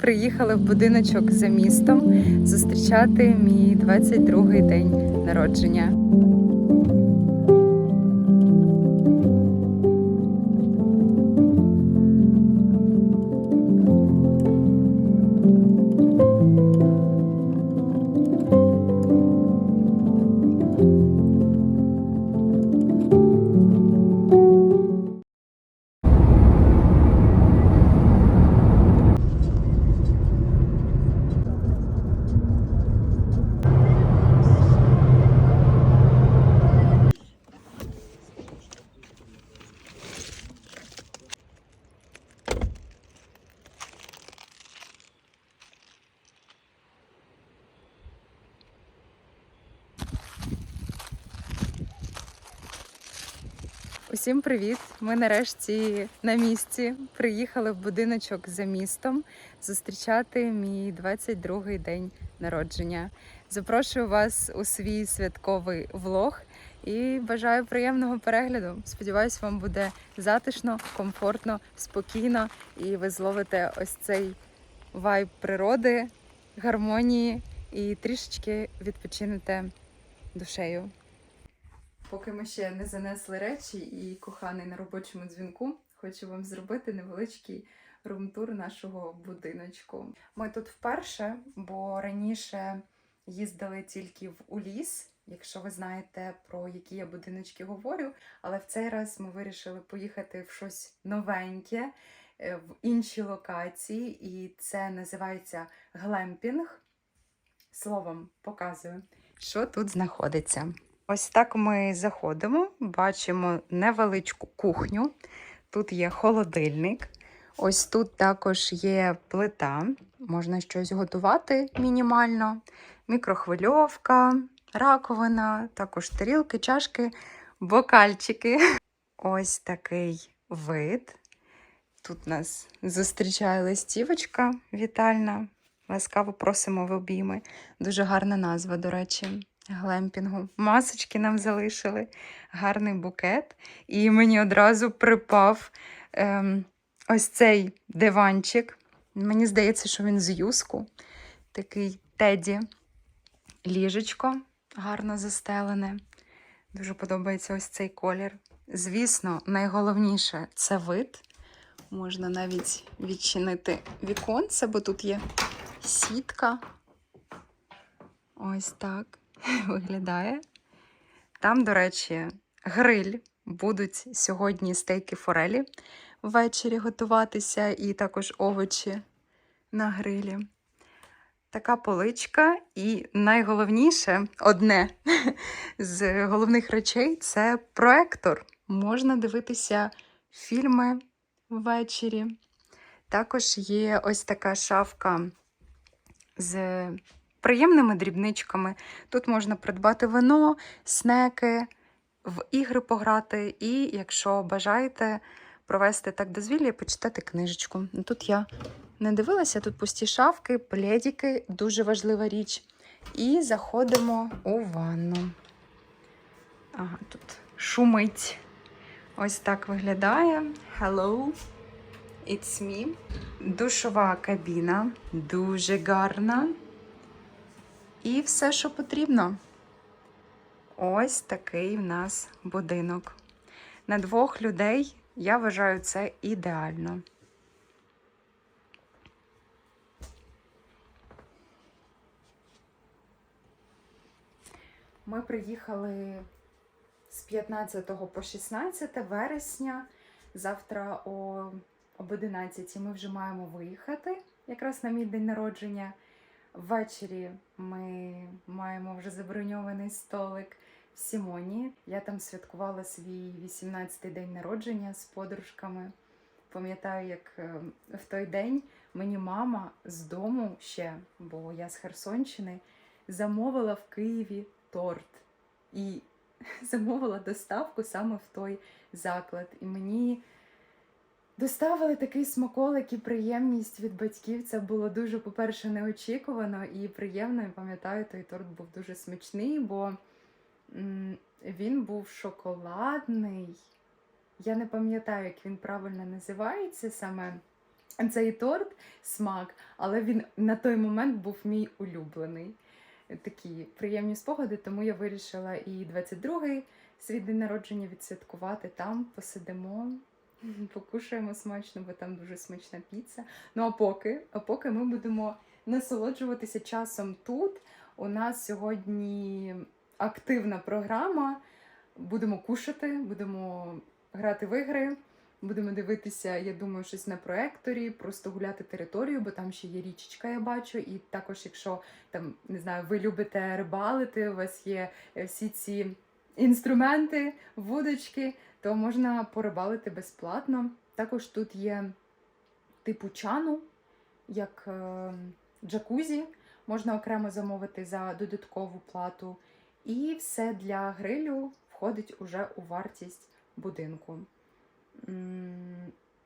приїхали в будиночок за містом зустрічати мій 22-й день народження. Усім привіт! Ми нарешті на місці приїхали в будиночок за містом зустрічати мій 22-й день народження. Запрошую вас у свій святковий влог і бажаю приємного перегляду. Сподіваюсь, вам буде затишно, комфортно, спокійно, і ви зловите ось цей вайб природи, гармонії і трішечки відпочинете душею. Поки ми ще не занесли речі і коханий на робочому дзвінку, хочу вам зробити невеличкий румтур нашого будиночку. Ми тут вперше, бо раніше їздили тільки в у ліс, якщо ви знаєте про які я будиночки говорю. Але в цей раз ми вирішили поїхати в щось новеньке, е, в інші локації, і це називається глемпінг. Словом, показую, що тут знаходиться. Ось так ми заходимо, бачимо невеличку кухню. Тут є холодильник. Ось тут також є плита, можна щось готувати мінімально, мікрохвильовка, раковина, також тарілки, чашки, бокальчики. Ось такий вид. Тут нас зустрічає листівочка вітальна. Ласкаво просимо в обійми. Дуже гарна назва, до речі глемпінгу. Масочки нам залишили, гарний букет. І мені одразу припав ем, ось цей диванчик. Мені здається, що він з юску. Такий теді. Ліжечко гарно застелене. Дуже подобається ось цей колір. Звісно, найголовніше це вид. Можна навіть відчинити віконце, бо тут є сітка. Ось так виглядає. Там, до речі, гриль. Будуть сьогодні стейки форелі ввечері готуватися, і також овочі на грилі. Така поличка, і найголовніше, одне з головних речей це проектор. Можна дивитися фільми ввечері. Також є ось така шафка з приємними дрібничками. Тут можна придбати вино, снеки, в ігри пограти, і, якщо бажаєте провести так дозвілля, почитати книжечку. Тут я не дивилася, тут пусті шафки, пледіки, дуже важлива річ. І заходимо у ванну. Ага, тут шумить. Ось так виглядає. Hello, it's me. Душова кабіна, дуже гарна. І все, що потрібно. Ось такий в нас будинок. На двох людей, я вважаю, це ідеально. Ми приїхали з 15 по 16 вересня. Завтра о, об 11 ми вже маємо виїхати якраз на мій день народження. Ввечері ми маємо вже заброньований столик в Сімоні. Я там святкувала свій 18-й день народження з подружками. Пам'ятаю, як е, в той день мені мама з дому ще, бо я з Херсонщини, замовила в Києві торт і замовила доставку саме в той заклад. І мені Доставили такий смаколик і приємність від батьків. Це було дуже, по-перше, неочікувано і приємно. Я пам'ятаю, той торт був дуже смачний, бо він був шоколадний. Я не пам'ятаю, як він правильно називається саме цей торт смак, але він на той момент був мій улюблений. Такі приємні спогади, тому я вирішила і 22-й свій день народження відсвяткувати там, посидимо, покушаємо смачно, бо там дуже смачна піца. Ну а поки, а поки ми будемо насолоджуватися часом тут. У нас сьогодні активна програма. Будемо кушати, будемо грати в ігри. Будемо дивитися, я думаю, щось на проекторі, просто гуляти територію, бо там ще є річечка, я бачу. І також, якщо там не знаю, ви любите рибалити, у вас є е, всі ці інструменти, вудочки, то можна порибалити безплатно. Також тут є типу чану, як е, джакузі, можна окремо замовити за додаткову плату. І все для грилю входить уже у вартість будинку.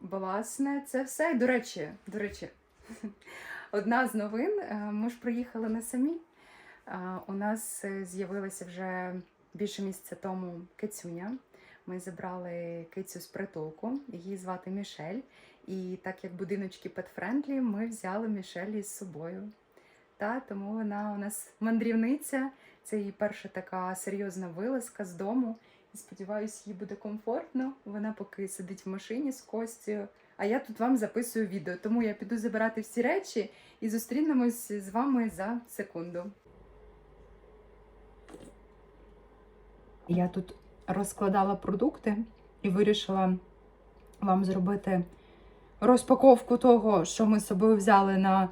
Власне, це все. І, До речі, до речі, одна з новин. е, Ми ж приїхали не самі. Е, У нас з'явилася вже більше місяця тому кицюня. Ми забрали кицю з притулку, її звати Мішель. І так як будиночки петфрендлі, ми взяли Мішель із собою. Та, тому вона у нас мандрівниця. Це її перша така серйозна вилазка з дому. І сподіваюся, їй буде комфортно. Вона поки сидить в машині з Костю. А я тут вам записую відео, тому я піду забирати всі речі і зустрінемось з вами за секунду. Я тут розкладала продукти і вирішила вам зробити розпаковку того, що ми з собою взяли на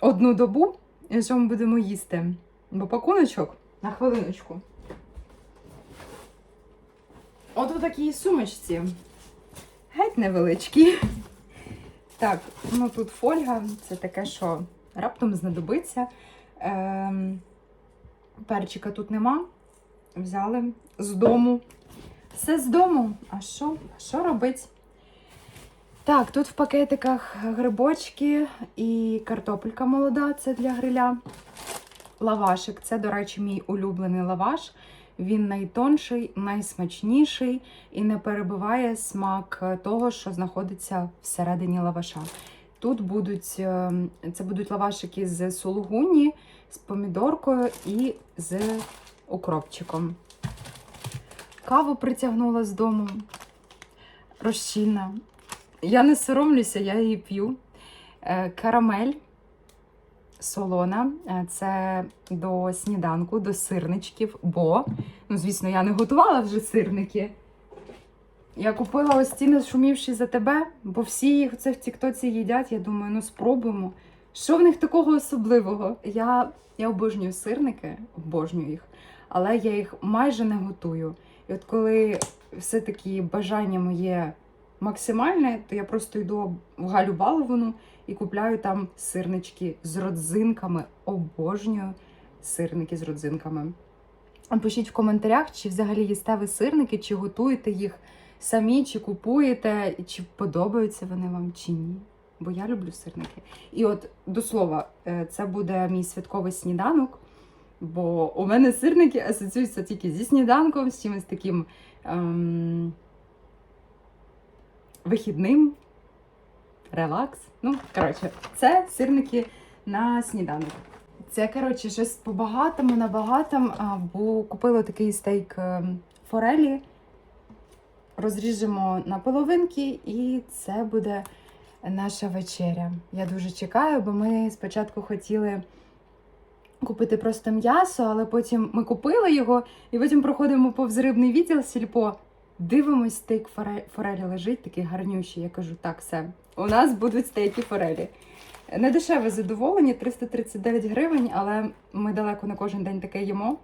одну добу, і що ми будемо їсти. Бо пакуночок на хвилиночку. От у такій сумочці. Геть невеличкі. Так, ну тут фольга, це таке, що раптом знадобиться. Ем, перчика тут нема. Взяли з дому. Все з дому. А що? А що робить? Так, тут в пакетиках грибочки і картопелька молода, це для гриля. Лавашик. Це, до речі, мій улюблений лаваш. Він найтонший, найсмачніший і не перебиває смак того, що знаходиться всередині лаваша. Тут будуть е, це будуть лавашики з сулугуні, з помідоркою і з укропчиком. Каву притягнула з дому. Розчинна. Я не соромлюся, я її п'ю. Е, Карамель солона. Е, Це до сніданку, до сирничків, бо, ну, звісно, я не готувала вже сирники. Я купила ось ці нашумівші за тебе, бо всі їх це в Тіктоці їдять. Я думаю, ну спробуємо. Що в них такого особливого? Я, я обожнюю сирники, обожнюю їх, але я їх майже не готую. І от коли все-таки бажання моє максимальне, то я просто йду в Галю Баловину і купляю там сирнички з родзинками. Обожнюю сирники з родзинками. Пишіть в коментарях, чи взагалі їсте ви сирники, чи готуєте їх самі, чи купуєте, чи подобаються вони вам, чи ні. Бо я люблю сирники. І от до слова, е, це буде мій святковий сніданок. Бо у мене сирники асоціюються тільки зі сніданком, з чимось таким ем, вихідним, релакс. Ну, коротше, це сирники на сніданок. Це, коротше, щось по-багатому, на багатому, бо купила такий стейк ем, форелі. Розріжемо на половинки, і це буде наша вечеря. Я дуже чекаю, бо ми спочатку хотіли купити просто м'ясо, але потім ми купили його, і потім проходимо повз рибний відділ сільпо. Дивимось, стейк форе- форелі лежить, такий гарнющий. Я кажу, так, все, у нас будуть стейки форелі. Недешеве задоволення, 339 гривень, але ми далеко не кожен день таке їмо.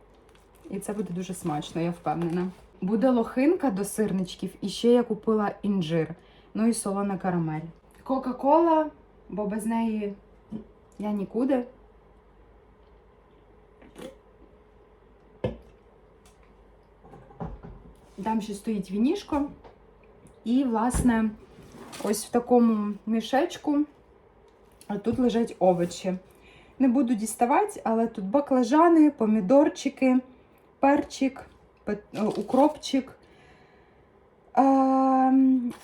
І це буде дуже смачно, я впевнена. Буде лохинка до сирничків, і ще я купила інжир. Ну і солона карамель. Кока-кола, бо без неї я нікуди. Там ще стоїть вінішко. І, власне, ось в такому мішечку тут лежать овочі. Не буду діставати, але тут баклажани, помідорчики, перчик, пе- е, укропчик.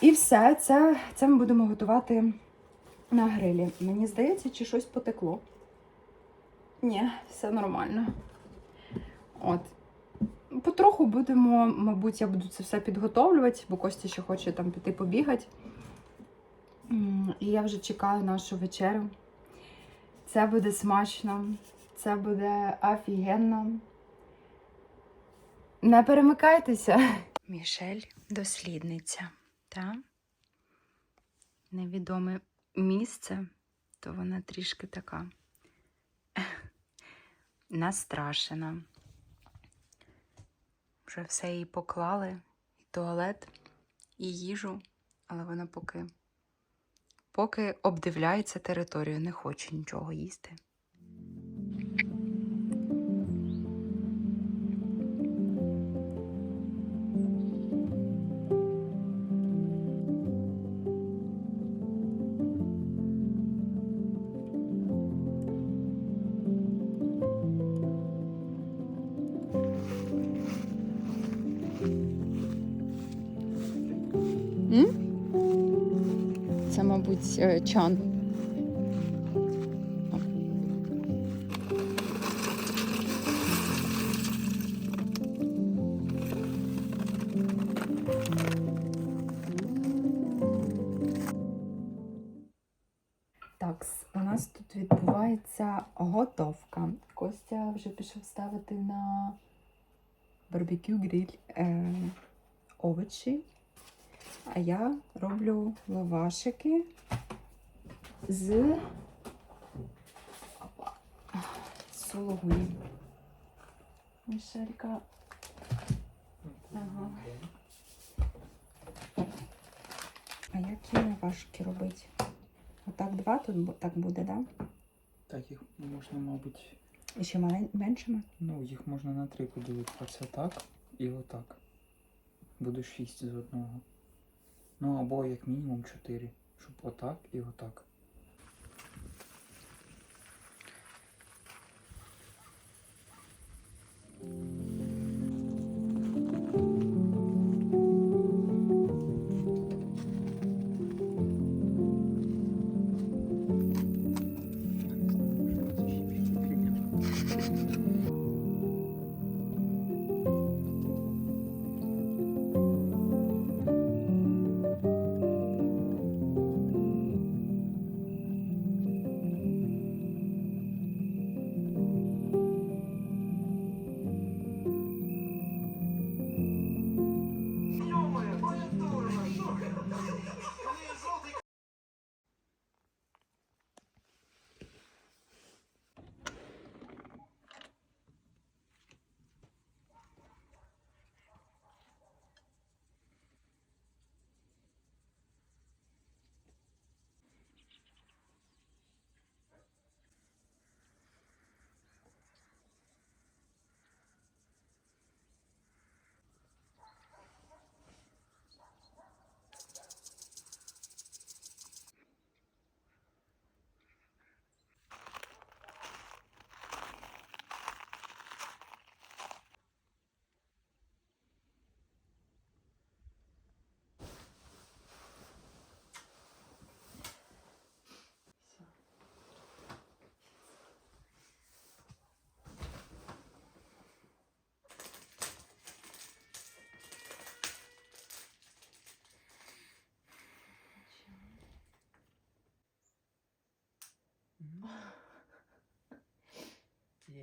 І все. Це, це ми будемо готувати на грилі. Мені здається, чи щось потекло. Ні, все нормально. От. Потроху будемо, мабуть, я буду це все підготовлювати, бо Костя ще хоче там піти побігати. І я вже чекаю нашу вечерю. Це буде смачно, це буде офігенно. Не перемикайтеся. Мішель дослідниця, та? Невідоме місце, то вона трішки така настрашена. Вже все їй поклали, і туалет, і їжу, але вона поки, поки обдивляється територію, не хоче нічого їсти. Мабуть, е, чан. Так, у нас тут відбувається готовка. Костя вже пішов ставити на барбекю гриль е, овочі. А я роблю лавашики з Опа. сулугуні. Мішелька. Ага. А які лавашики робити? Отак два тут так буде, да? Так, їх можна, мабуть, І ще малень- меншими? ну, їх можна на три поділити. Оце так і отак. Буде шість з одного. Ну або як мінімум чотири. Щоб отак і отак.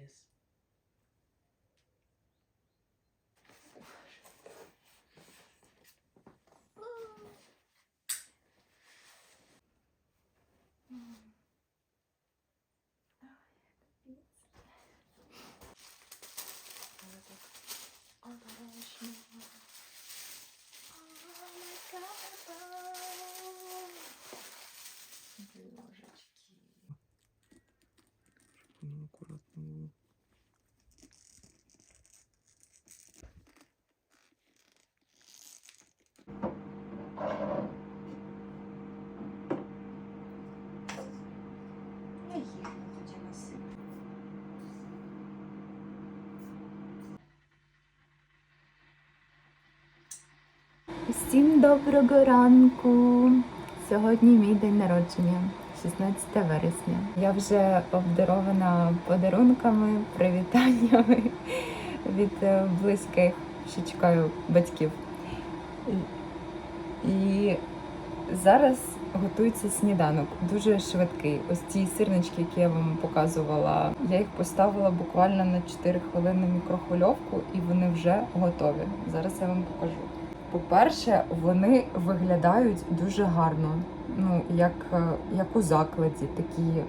is. Всім доброго ранку! Сьогодні мій день народження. 16 вересня. Я вже обдарована подарунками, привітаннями від е, близьких, що чекаю батьків. І- зараз готується сніданок, дуже швидкий. Ось ці сирнички, які я вам показувала, я їх поставила буквально на 4 хвилини мікрохвильовку, і вони вже готові. Зараз я вам покажу. По-перше, вони виглядають дуже гарно. Ну, як, е, як у закладі, такі е,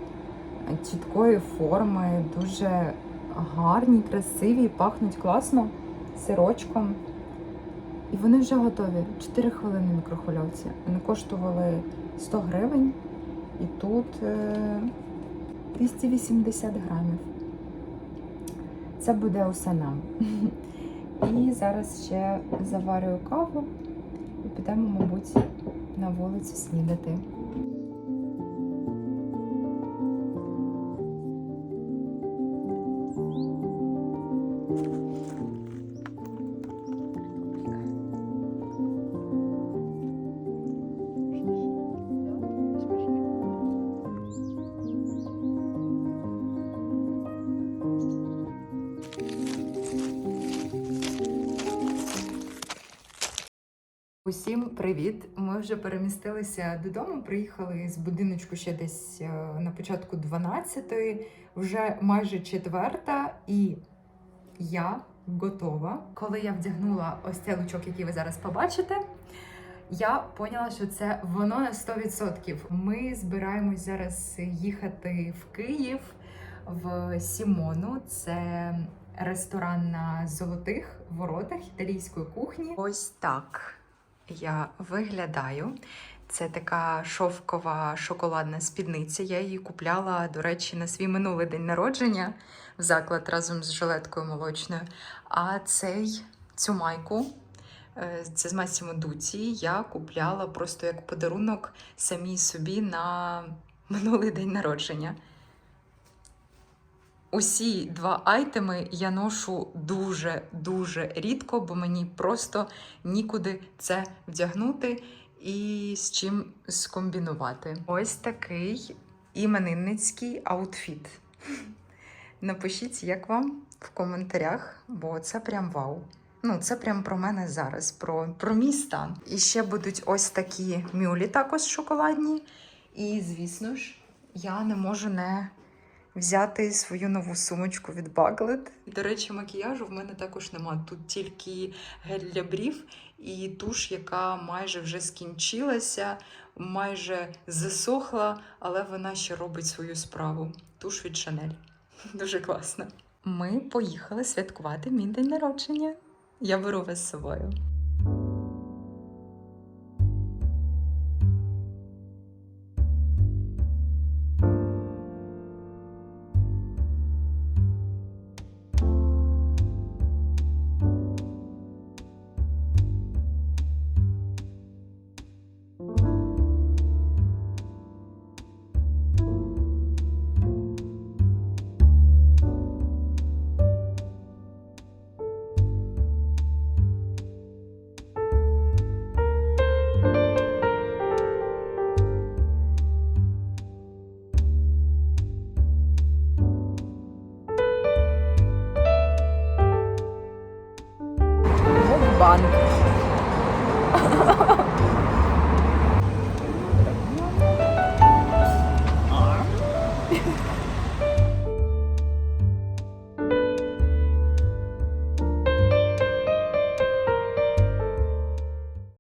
чіткої форми, дуже гарні, красиві, пахнуть класно сирочком. І вони вже готові. 4 хвилини в мікрохвильовці. Вони коштували 100 гривень, і тут е, 280 грамів. Це буде усе нам. І зараз ще заварюю каву і підемо, мабуть, на вулицю снідати. Усім привіт! Ми вже перемістилися додому. Приїхали з будиночку ще десь е, на початку 12-ї, вже майже четверта, і я готова. Коли я вдягнула ось цей лучок, який ви зараз побачите, я поняла, що це воно на 100%. Ми збираємось зараз їхати в Київ в Сімону. Це ресторан на золотих воротах італійської кухні. Ось так я виглядаю. Це така шовкова шоколадна спідниця. Я її купляла, до речі, на свій минулий день народження в заклад разом з жилеткою молочною. А цей цю майку. е, Це з Масімо Дуці. Я купляла просто як подарунок самій собі на минулий день народження. Усі два айтеми я ношу дуже-дуже рідко, бо мені просто нікуди це вдягнути і з чим скомбінувати. Ось такий іменинницький аутфіт. Напишіть, як вам в коментарях, бо це прям вау. Ну, це прям про мене зараз, про, про мій стан. І ще будуть ось такі мюлі також шоколадні. І, звісно ж, я не можу не взяти свою нову сумочку від Baglet. До речі, макіяжу в мене також нема. Тут тільки гель для брів і туш, яка майже вже скінчилася, майже засохла, але вона ще робить свою справу. Туш від Chanel. Дуже класно. Ми поїхали святкувати мій день народження. Я беру вас з собою.